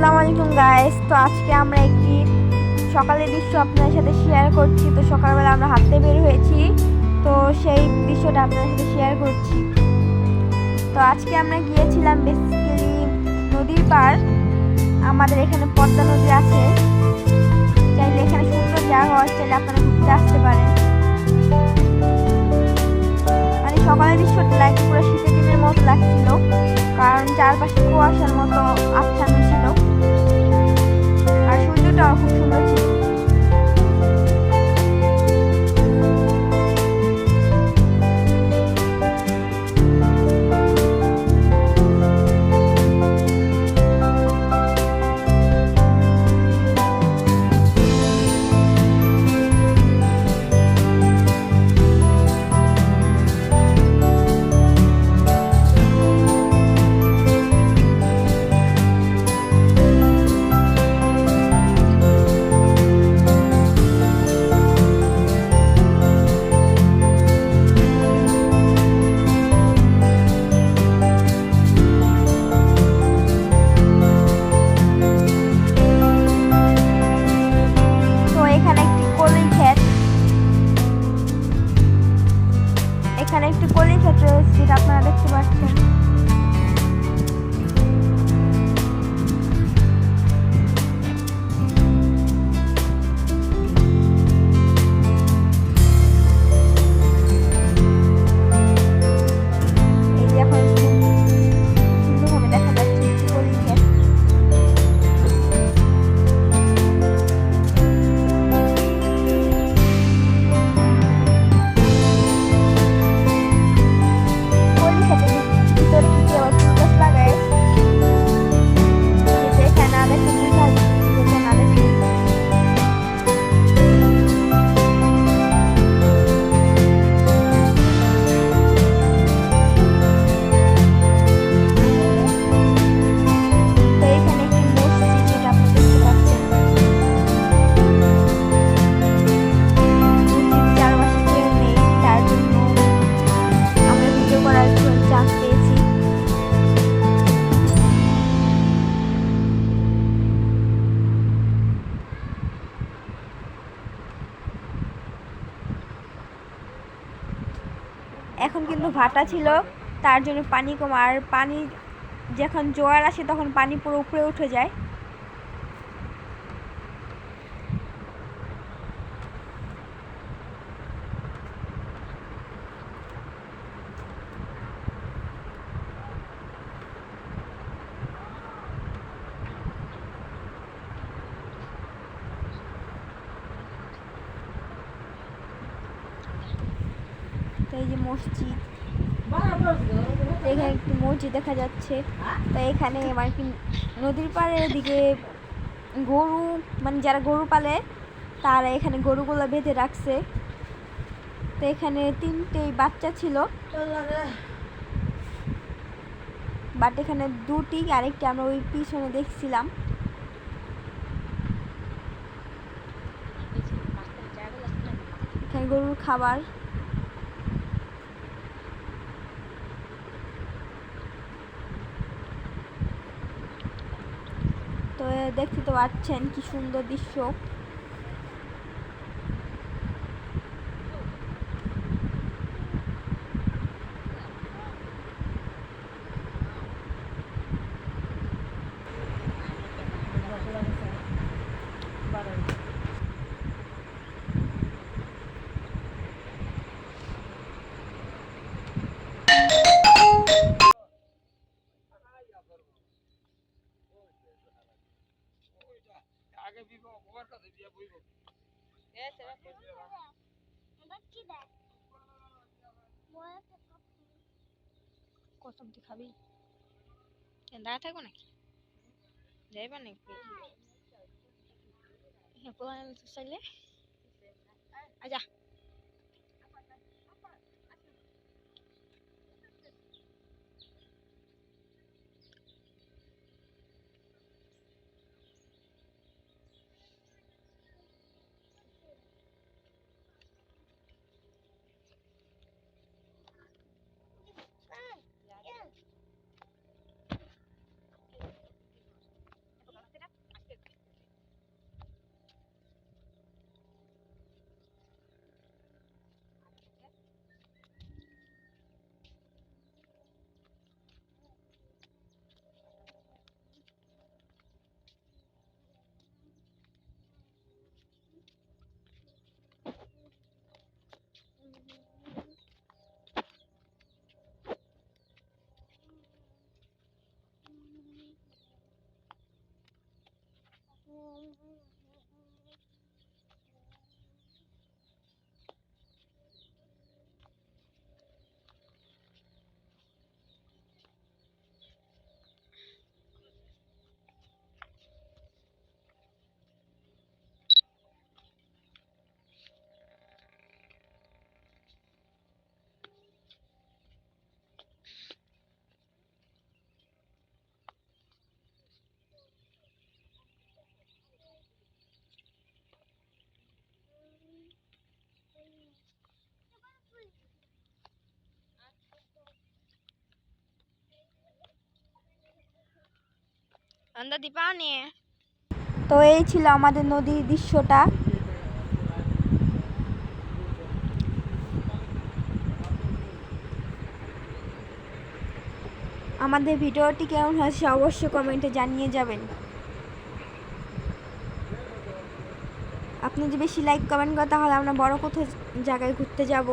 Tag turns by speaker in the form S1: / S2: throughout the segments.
S1: আসসালামু আলাইকুম গাইস তো আজকে আমরা একটি সকালের দৃশ্য আপনাদের সাথে শেয়ার করছি। তো সকালবেলা আমরা হাঁটতে বের হয়েছি। তো সেই দৃশ্যটা আপনাদের সাথে শেয়ার করছি। তো আজকে আমরা গিয়েছিলাম বেসিক্যালি নদীর পার আমাদের এখানে পদ্মা নদী আছে। চাইলে এখানে সুন্দর জায়গা হয়, চাইলে আপনারা ঘুরতে আসতে পারেন। মানে সকালের দৃশ্যটা লাগে পুরো শীতের দিনের মতো লাগছিল। কারণ চারপাশে কুয়াশার মতো সূর্যটাও খুব কলিং ক্ষেত্রে এসেছি আপনারা দেখতে পাচ্ছেন। এখন কিন্তু ভাটা ছিল, তার জন্য পানি কম, আর পানি যখন জোয়ার আসে তখন পানি পুরো উপরে উঠে যায়। যে মসজিদ। এখানে একটি মসজিদ দেখা যাচ্ছে। তো এখানে মানে কি নদীর পাড়ের দিকে গরু মানে যারা গরু পালে, তারা এখানে গরুগুলো বেঁধে রাখছে। তো এখানে তিনটে বাচ্চা ছিল। বাট এখানে দুটি, আরেকটি আমরা ওই পিছনে দেখছিলাম। এখানে গরুর খাবার তো দেখতে তো পাচ্ছেন কি সুন্দর দৃশ্য।
S2: বিব ওর কাছে দিয়ে বইব।
S3: কসম তুই খাবি? দাঁড়া থাকব নাকি? যাইবা নাকি? হ্যাঁ পোলা চাইলে? আজা
S1: তো এই ছিল আমাদের নদীর দৃশ্যটা। আমাদের ভিডিওটি কেমন হয়েছে অবশ্যই কমেন্টে জানিয়ে যাবেন। আপনি যদি বেশি লাইক কমেন্ট করেন, তাহলে আমরা বড় কোথাও জায়গায় ঘুরতে যাব,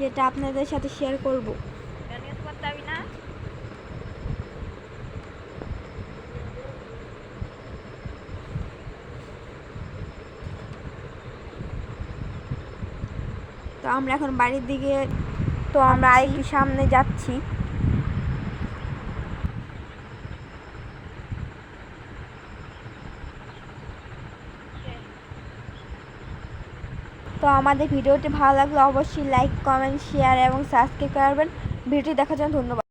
S1: যেটা আপনাদের সাথে শেয়ার করব। তো আমরা এখন বাড়ির দিকে, তো আমরা আরেকটু সামনে যাচ্ছি। তো আমাদের ভিডিওটি ভালো লাগলে অবশ্যই লাইক কমেন্ট শেয়ার এবং সাবস্ক্রাইব করবেন। ভিডিওটি দেখার জন্য ধন্যবাদ।